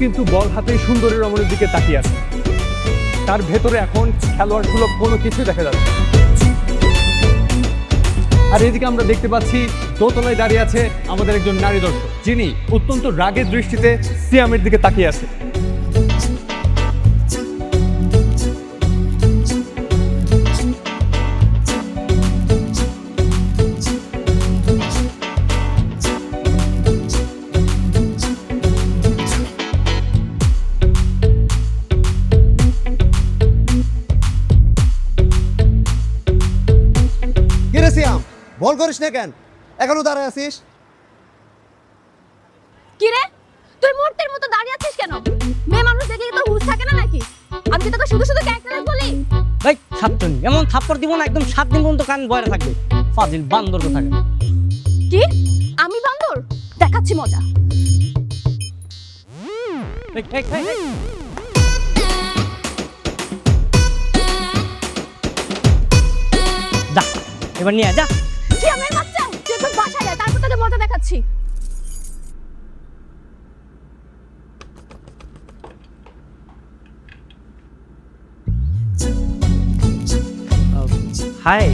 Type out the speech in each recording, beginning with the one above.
কিন্তু বল হাতে সুন্দরী রমণের দিকে তাকিয়ে আছে। তার ভেতরে এখন খেলোয়াড় সুলভ কোনো কিছুই দেখা যাচ্ছে আর এদিকে আমরা দেখতে পাচ্ছি, দোতলায় দাঁড়িয়ে আছে আমাদের একজন নারী দর্শক। যিনি অত্যন্ত রাগের দৃষ্টিতে সিয়ামের দিকে তাকিয়ে আছে। বল করিস না কেন? এখনও দাঁড়ায় আছিস? কি রে? তুই মূর্তির মতো দাঁড়িয়ে আছিস কেন? মেয়ে মানুষ দেখে কি তোর হুঁশ থাকে না নাকি? আমি কি তোকে শুধু শুধু ক্যারেক্টার বলি? ভাই ছাত্রনি এমন থাপ্পড় দিব না একদম সাত দিন পর্যন্ত কান বয়রা থাকবে। ফাজিল বান্দর তো থাকে কি? আমি বান্দর? দেখাচ্ছি মজা। এই, এই, এই, এই। যা এবার নিয়ে আয়, যা। হাই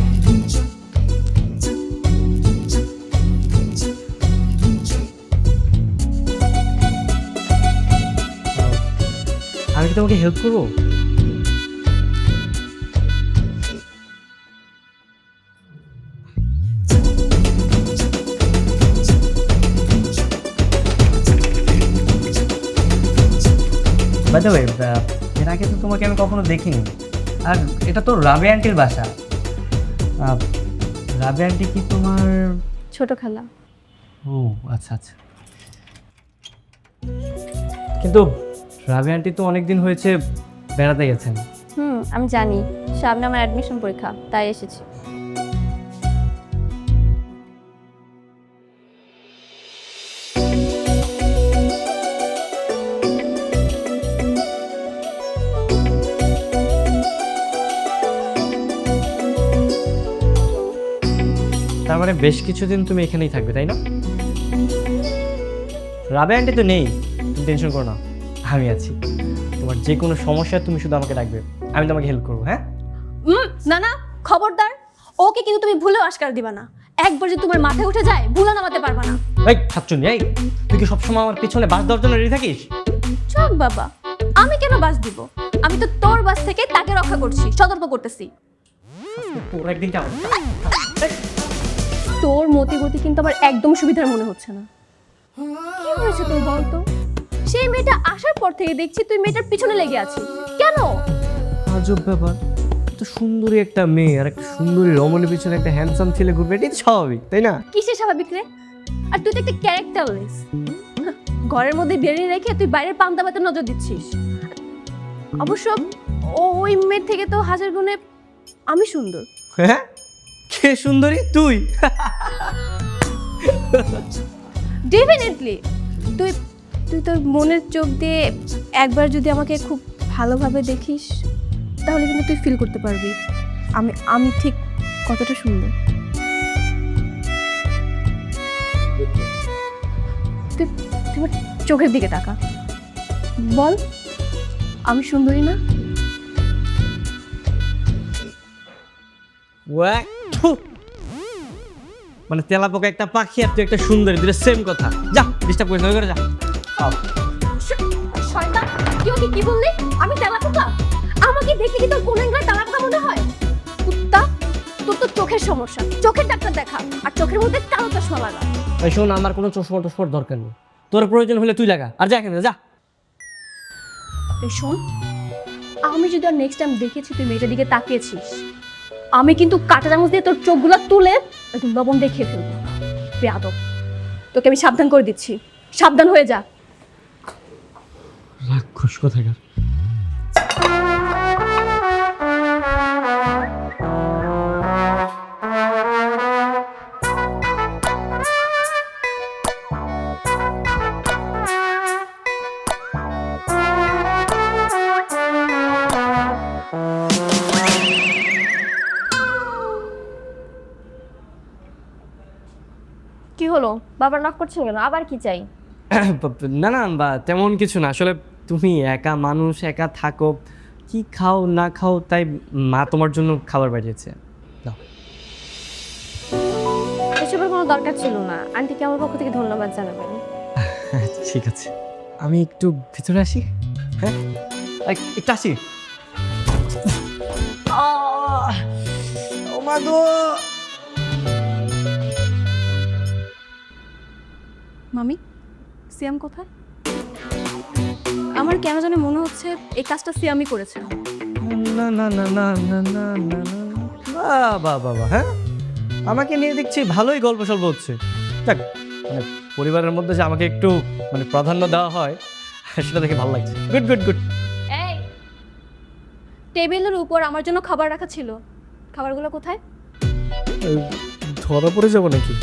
আমি তোমাকে হেল্প করব? বাই এর আগে তো তোমাকে আমি কখনো দেখিনি। আর এটা তো রাবে আন্টির বাসা। রাবে আন্টি কি তোমার ছোট খালা। ও আচ্ছা আচ্ছা। কিন্তু রাবে আন্টি তো অনেক দিন হয়েছে বেড়াতে গেছেন। হুম আমি জানি। সামনে আমার অ্যাডমিশন পরীক্ষা তাই এসেছি। তার মানে বেশ কিছুদিন তুমি এখানেই থাকবে তাই না? রাবে আন্টি তো নেই তুমি টেনশন করো না আমি আছি। তোমার যে কোনো সমস্যা তুমি শুধু আমাকে ডাকবে আমি তোমাকে হেল্প করব হ্যাঁ? না না খবরদার ওকে কিন্তু তুমি ভুলেও আশকার দিবা না। একবার যদি তোমার মাথায় উঠে যায় ভুলে নামাতে পারবা না। এই ছাত্রনি এই তুই কি সবসময় আমার পিছনে বাস জন্য রেডি থাকিস? চক বাবা আমি কেন বাস দিব? আমি তো তোর বাস থেকে তাকে রক্ষা করছি সতর্ক করতেছি। তোর একদিন কেমন তোর মতি গতি কিন্তু আমার একদম সুবিধার মনে হচ্ছে না। কি হয়েছে তোর বলতো সেই মেয়েটা আসার পর থেকে দেখছি তুই মেয়েটার পিছনে লেগে আছিস। কেন? আজব ব্যাপার। তো সুন্দরী একটা মেয়ে আর একটা সুন্দরী রমণীর পিছনে একটা হ্যান্ডসাম ছেলে ঘুরবে এটাই তো স্বাভাবিক তাই না? কিসের স্বাভাবিক রে? আর তুই তো একটা ক্যারেক্টারলেস ঘরের মধ্যে বেরিয়ে রেখে তুই বাইরের পান্তা পাতে নজর দিচ্ছিস। অবশ্য ওই মেয়ের থেকে তো হাজার গুণে আমি সুন্দর। হ্যাঁ? কে সুন্দরী তুই। ডেফিনেটলি তুই তুই তোর মনের চোখ দিয়ে একবার যদি আমাকে খুব ভালোভাবে দেখিস তাহলে কিন্তু তুই ফিল করতে পারবি। আমি আমি ঠিক কতটা সুন্দর। তুই আমার চোখের দিকে তাকা। বল আমি সুন্দরী না? ওয়াক, মানে তেলাপোকা একটা পাখি আর তুই একটা সুন্দরী দুটো সেম কথা। যা ডিস্টার্ব করিস না ওই ঘরে যা। আও। শয়তান তুই ওকে কি বললি? আমি তেলাপোকা আমাকে দেখে কি তোর অ্যাঙ্গেলে তেলাপোকা মনে হয়? কুত্তা তোর তো চোখের সমস্যা। চোখের ডাক্তার দেখা আর চোখের মধ্যে কালো চশমা লাগা। এই শোন আমার কোনো চশমা টশমার দরকার নেই। তোর প্রয়োজন হলে তুই লাগা। আর যা এখানে যা। এই শোন আমি যদি আর নেক্সট টাইম দেখেছি তুই মেয়েটার দিকে তাকিয়েছিস আমি কিন্তু কাঁটা চামচ দিয়ে তোর চোখগুলো তুলে একদম লবণ দিয়ে খেয়ে ফেলব। বেয়াদব তোকে আমি সাবধান করে দিচ্ছি। সাবধান হয়ে যা। রাক্ষস কোথাকার। হলো? বাবার নক করছেন কেন? আবার কি চাই? না না বা তেমন কিছু না। আসলে তুমি একা মানুষ একা থাকো। কি খাও না খাও তাই মা তোমার জন্য খাবার পাঠিয়েছে দাও। এসবের কোনো দরকার ছিল না। আন্টিকে আমার পক্ষ থেকে ধন্যবাদ জানাবেন। ঠিক আছে। আমি একটু ভিতরে আসি? হ্যাঁ? একটু আসি। আহ! ও মা গো! মামি সিয়াম কোথায়? আমার কেন জানি মনে হচ্ছে এই কাজটা সিয়ামই করেছে। না না না না না না না বাবা বাবা হ্যাঁ? আমাকে নিয়ে দেখছি ভালোই গল্প সল্প হচ্ছে। দেখ মানে পরিবারের মধ্যে যে আমাকে একটু মানে প্রাধান্য দেওয়া হয় সেটা দেখে ভালো লাগছে। গুড গুড গুড এই টেবিলের উপর আমার জন্য খাবার রাখা ছিল। খাবারগুলো কোথায়? ধরা পড়ে যাব নাকি?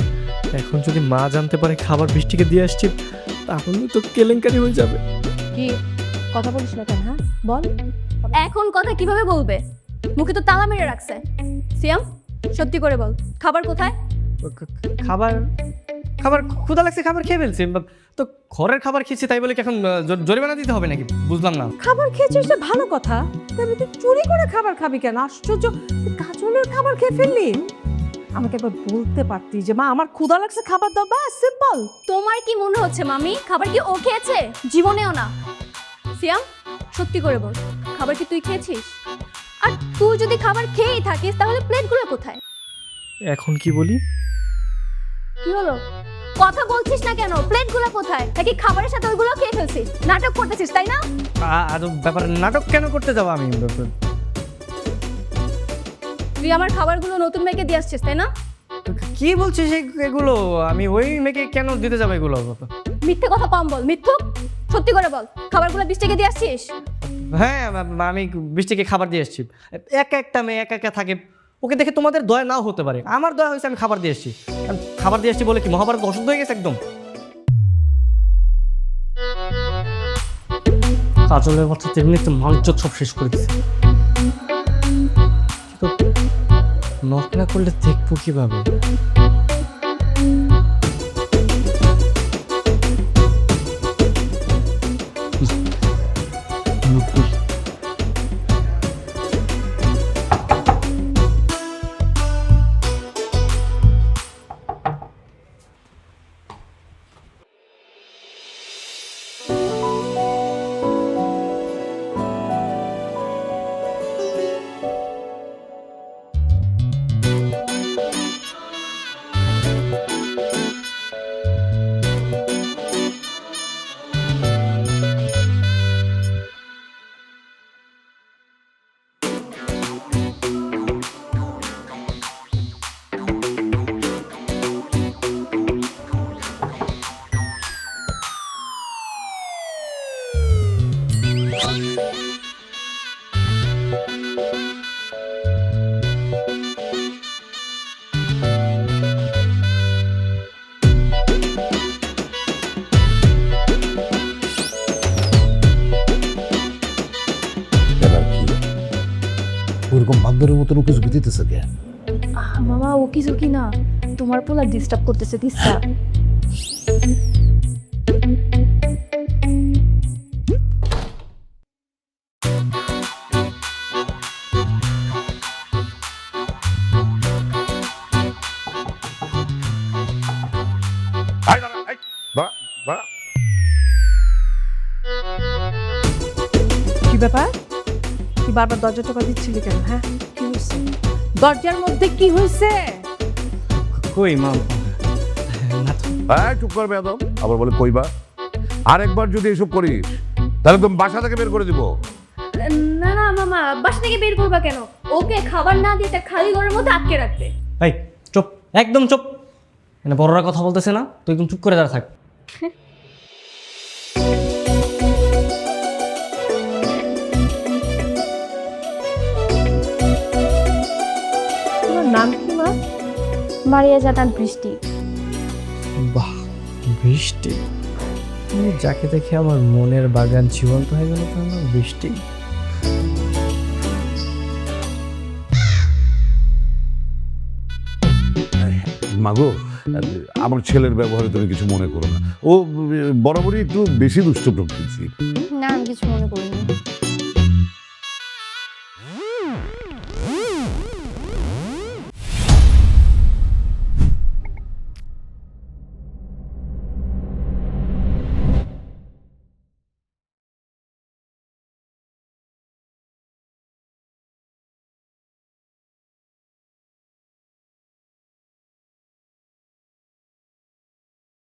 এখন যদি মা জানতে পারে খাবার বৃষ্টিকে দিয়ে আসছি তাহলে তো কেলেঙ্কারি হয়ে যাবে। কি? কথা বলিস না কেন হ্যাঁ? বল। এখন কথা কীভাবে বলবে? মুখে তো তালা মেরে রাখছে। সিয়াম সত্যি করে বল খাবার কোথায়? খাবার খাবার ক্ষুধা লাগছে খাবার খেয়ে ফেলছি। তো ঘরের খাবার খেয়েছি তাই বলে কি এখন জরিমানা দিতে হবে নাকি? বুঝলাম না। খাবার খেয়েছিস যে ভালো কথা। তবে তুই চুরি করে খাবার খাবি কেন? আশ্চর্য তুই কাজলের খাবার খেয়ে ফেললি? আমাকে একবার বলতে পারতি যে মা আমার ক্ষুধা লাগছে খাবার দাও। ব্যাস সিম্পল তোমার কি মনে হচ্ছে মামি? খাবার কি ও খেয়েছে? জীবনেও না। সিয়াম সত্যি করে বল খাবার কি তুই খেয়েছিস? আর তুই যদি খাবার খেয়েই থাকিস তাহলে প্লেটগুলো কোথায়? এখন কি বলি? কি হলো? কথা বলছিস না কেন? প্লেটগুলো কোথায়? নাকি খাবারের সাথে ওইগুলো খেয়ে ফেলছিস? নাটক করতেছিস তাই না? আ- আর ব্যাপারে নাটক কেন করতে যাব আমি? তুই আমার খাবারগুলো নতুন মেয়েকে দিয়ে আসছিস তাই না? কি বলছিস এগুলো? আমি ওই মেয়েকে কেন দিতে যাব এগুলো? মিথ্যে কথা কম বল মিথ্যুক। সত্যি করে বল খাবারগুলো বৃষ্টিকে দিয়ে আসছিস? হ্যাঁ আমি বৃষ্টিকে খাবার দিয়ে এসেছি এক একটা মেয়ে একা একা থাকে। ওকে দেখে তোমাদের দয়া নাও হতে পারে। আমার দয়া হয়েছে আমি খাবার দিয়ে এসেছি আমি খাবার দিয়ে এসেছি বলে কি মহাভারত অশুদ্ধ হয়ে গেছে একদম? কাজলের কথা তেমনি তো মালচত সব শেষ করে দিছে। নক না করলে দেখব কীভাবে? বান্দরের মতন উকি ঝুঁকি দিতেছে কে মামা ও কি না। তোমার পোলা ডিস্টার্ব করতেছে ডিস্টার্ব তুই বারবার দরজা টোকা দিচ্ছিলি কেন হ্যাঁ? কি হয়েছে দরজার মধ্যে কি হয়েছে কই মা? না তো। এই, চুপ করবে একদম আবার বলে কইবা আরেকবার যদি এসব করিস তাহলে তুমি বাসা থেকে বের করে দিব। না না মামা বাসা থেকে বের করবা কেন? ওকে খাবার না দিয়ে একটা খালি ঘরের মধ্যে আটকে রাখবে। এই চুপ একদম চুপ। মানে বড়রা কথা বলতেছে না তুই একদম চুপ করে দাঁড়া থাক। নাম কি মা? মারিয়া জাতান বৃষ্টি। বাহ বৃষ্টি? তুমি যাকে দেখে আমার মনের বাগান জীবন্ত হয়ে গেল তার নাম বৃষ্টি? মাগো আমার ছেলের ব্যবহারে তুমি কিছু মনে করো না। ও বরাবরই একটু বেশি দুষ্ট প্রকৃতি না আমি কিছু মনে করিনি।